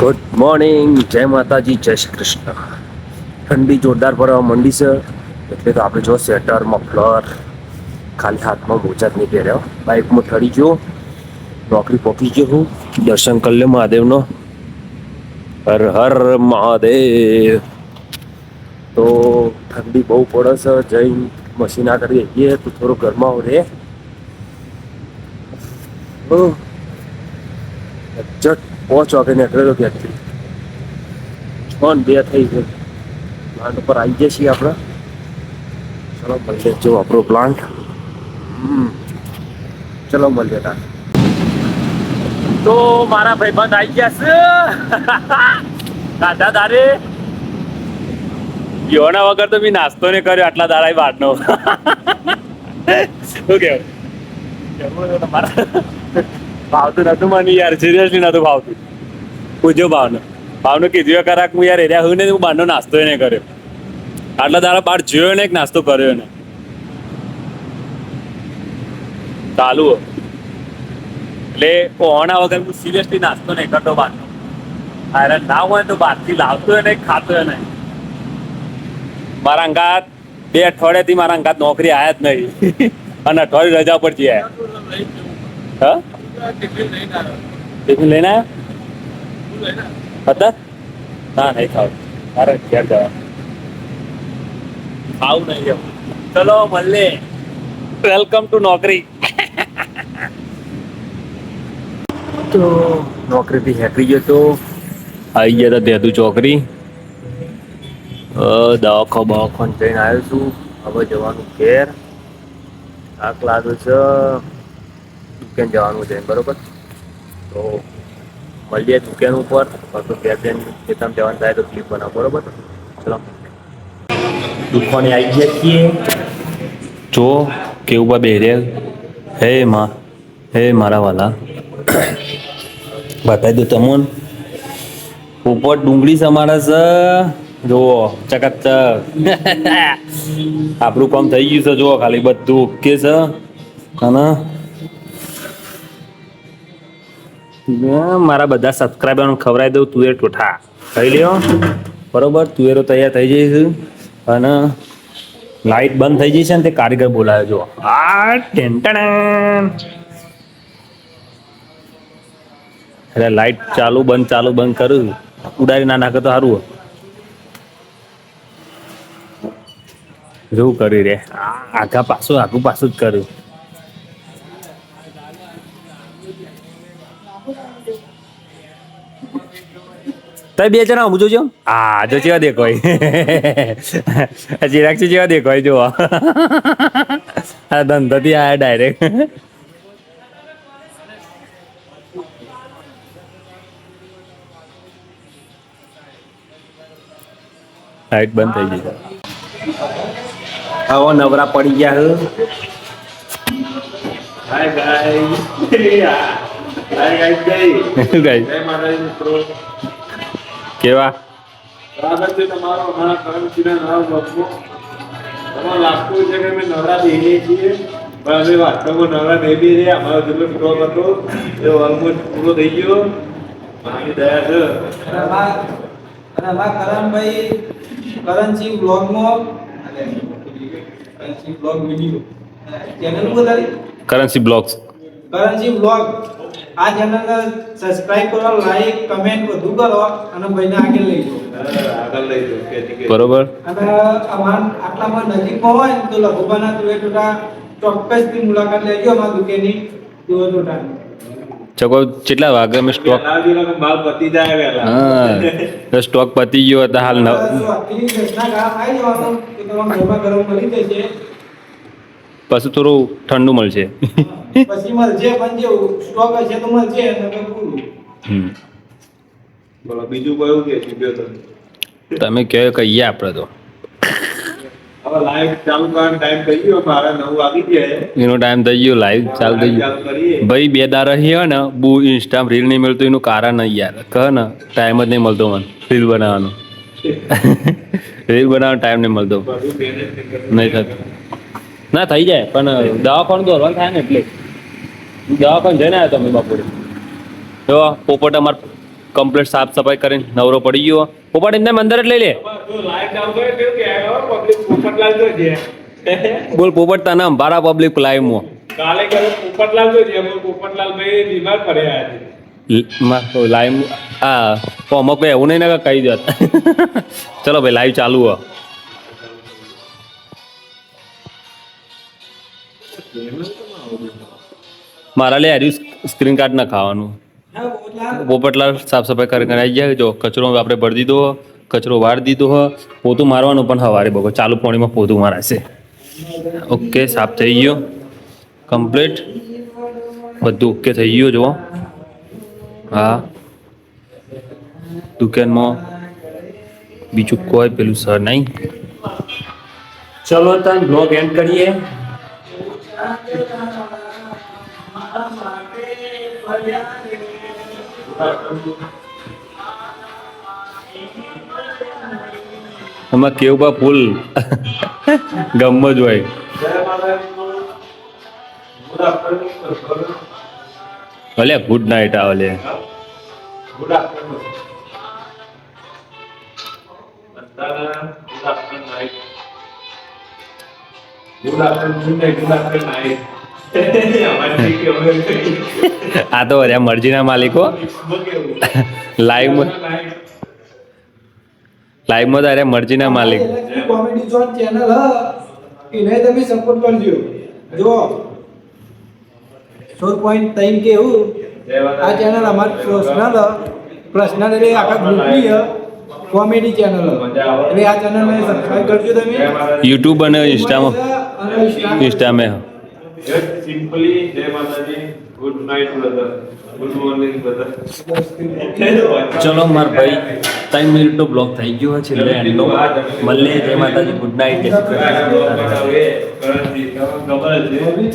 Good morning જય માતાજી, જય શ્રી કૃષ્ણ. ઠંડી જોરદાર પડવા મંડી છે. એટલે તો આપણે જો સ્વેટર ફ્લર, ખાલી હાથમાં મોજા જ નહીં પહેર્યો બાઇકમાં ઠરી ગયો. નોકરી પહોંચી ગયો હું. દર્શન કરી લે મહાદેવનો. હર હર મહાદેવ. તો ઠંડી બહુ પડે છે. જઈ મશીન આગળ જઈએ તો થોડો ગરમાવો રે. ઓહ. પાંચ વાગે નીકળેલો ત્યાંથી છ ને બે થઈ ગયો પ્લાન્ટ ઉપર આવી ગયા છીએ આપણે. ચલો મળીએ. જો આપણો પ્લાન્ટ ચલો મળીએ તા. તો મારા ભાઈબંધ આવી ગયા છે. દાદા દારે. યોના વગર તો મેં નાસ્તો ને કર્યો આટલા દાડા બાટનો શું કેવું તમારા. ભાવતું નતું મને યાર સિરિયસલી નતું ભાવતું. પૂછ્યો ભાવનો. ભાવનો કીધું કરાક હું યાર એરિયા હું ને હું બહારનો નાસ્તો એને કર્યો. આટલા દાડા બહાર જોયો ને એક નાસ્તો કર્યો ને ચાલુ. એટલે ઓણા વગર હું સિરિયસલી નાસ્તો નહીં કરતો બહારનો. અરે ના હોય તો બહારથી લાવતો ને ખાતો નહીં મારા અંગાત બે અઠવાડિયાથી મારા અંગાત નોકરી આયા જ નહીં. અને અઠવાડિયું રજા પર જઈ આયા હા? ટિફિન લઈને આવ્યો? હતા? ના નહીં ખાવ. મારે ઘેર જવા ખાવું નહીં ચલો મળે વેલકમ ટુ નોકરી. તો નોકરીથી હેકરી ગયો તો? આવી ગયા હતા ત્યાં ચોકરી દવાખો બવાખો જઈને આવ્યો છું. હવે જવાનું ઘેર. થાક લાગે છે. દુકાન જવાનું છે, બરોબર? તો મળીએ દુકાન ઉપર પાછું ઘેર જઈને ખેતરમાં જવાનું થાય તો ક્લિપ બનાવો, બરોબર? ચલો. દુકાને આવી ગયા છીએ. જો કેવું બા બેરે હે માં, હે મારા વાલા. બતાવી દો તમોન. ઉપર ડુંગળી સમારે છે. જુઓ ચકચ આપણું કામ થઈ ગયું છે, જુઓ ખાલી બધું ઓકે છે. અને મારા બધા સબસ્ક્રાઈબરને ખવડાવી દઉં તુવેર ટોઠા ખાઈ લ્યો. બરોબર, તુવેરો તૈયાર થઈ જઈશ અને લાઈટ બંધ થઈ જશે ને તે કારીગર બોલાવે જો આ ટેન્ટણ. એટલે લાઈટ ચાલુ બંધ ચાલુ બંધ કરું. ઉડાડી ના નાખે તો સારું જેવું કરી રે. આખા પાછું આખું પાછું જ કર્યું તમે બે જણા સમજો જોજો. હા જો જેવા દેખાય ચિરાક્ષી જેવા દેખાય જો આ ધંધાથી આ ડાયરેક્ટ લાઈટ બંધ થઈ ગઈ. હવે નવરા પડી ગયા હે. હાય ગાય હાય ગાય શું ગાય જય કેવા? સ્વાગત છે તમારો અમારા કરમચીના નામ બ્લોગમાં તમારે લાગતું છે કે અમે નવરા બેહીએ છીએ પણ અમે વાસ્તવમાં નવરા નહીં બી રહ્યા. અમારો જેટલો સ્ટોક હતો. એ ઓલમોસ્ટ પૂરો થઈ ગયો. મારી દયા છે. અને અમાર કરણભાઈ કરણસિંહ બ્લોગમાં કરણસિંહ બ્લોગ વીડિયો ચેનલ બતાવી કરન્સી બ્લોક્સ કરણસિંહ બ્લોગ આ ચેનલને સબસ્ક્રાઇબ કરો લાઈક કમેન્ટ બધું કરો અને ભાઈને આગળ લઈ જાઓ. આગળ લઈ જાઓ કે ઠીક છે. બરોબર. અને અમાર આટલામાં નજીકમાં હોય ને તો લઘુબાના તુએ ટોટા ચોક્કસથી મુલાકાત લેજો અમારા દુકાનની તુએ ટોટાની. ચકો કેટલા વાગે અમે સ્ટોક માલ પતી જાય વેલા હા. સ્ટોક પતી ગયો હતા હાલ તો મળી જશે. પછી થોડું ઠંડુ મળશે. પછી મળશે પણ જે સ્ટોક હશે તો મળશે નકર પૂરું. બોલો બીજું કયું કે છે બે તો? તમે કહો કહીએ આપણે તો. હવે લાઈવ ચાલુ કરવાનો ટાઈમ થઈ ગયો મારા નવ વાગી ગયા એનો ટાઈમ થઈ ગયો લાઈવ ચાલુ થઈ ગયો. ભાઈ બે દારા હોય ને બુ ઇન્સ્ટા રીલ નહીં મળતું એનું કારણ નહીં યાર. કહે ને ટાઈમ જ નહીં મળતો મને રીલ બનાવવાનો. રીલ બનાવવાનો ટાઈમ નહીં મળતો. નહીં થતું. ના થઈ જાય પણ દવાખાનું દોરવાનું થાય ને એટલે. દવાખાનું જઈને આવ્યો તમે બપોરે જો પોપટ અમાર કમ્પ્લીટ સાફ સફાઈ કરીને નવરો પડી ગયો. પોપટ એમને અંદર જ લઈ લે. છે બોલ પોપટ તને અંબારા પબ્લિક લાઈવમાં કાલે કે પોપટલાલ તો છે બોલ પોપટલાલ ભાઈ બીમાર પડ્યા આજે. લાઈવ હા તો અમુક એવું નહીં ને કહી દો. ચલો ભાઈ લાઈવ ચાલુ હો મારા લે આર્યું સ્ક્રીન કાર્ડ ના ખાવાનું. પોપટલાલ સાફ સફાઈ કરી આવી જાય જો કચરો આપણે ભરી દીધો કચરો વાર દીધો હો, પોતું મારવાનું પણ હવારે બગો. ચાલુ પાણીમાં પોતું મારાશે. ઓકે, સાફ થઈ ગયો. કમ્પ્લીટ. બધું ઓકે થઈ ગયું, જુઓ. હા. દુકાનમાં બીજું કોઈ પેલું સર નહીં. ચલો તન બ્લોગ એન્ડ કરીએ. એમાં કેવું બા ફૂલ? ગમ જ હોય. ભલે ગુડ નાઇટ આવે good afternoon good afternoon night કેવું આ તો અરે મરજીના માલિકો. લાઈવ લાઈવમાં અરે મરજીના માલિક. કોમેડી ઝોન ચેનલ હ. એને તમે સપોર્ટ કરજો. જો સોર પોઈન્ટ ત્રણ કે એવું. આ ચેનલ અમારી પર્સનલ પર્સનલ એટલે આખા ગ્રુપની કોમેડી ચેનલ એટલે આ ચેનલને સબસ્ક્રાઇબ કરજો તમે. યુટ્યુબ અને ઇન્સ્ટામાં ઇન્સ્ટામાં જસ્ટ સિમ્પલી જય Mataji good night brother good morning brother ચલો માર ભાઈ ત્રણ મિનિટનો બ્લોક થઈ ગયો છે એટલે એન્ડનો મળીએ જય માતાજી ગુડ નાઇટ જય શ્રી કૃષ્ણ.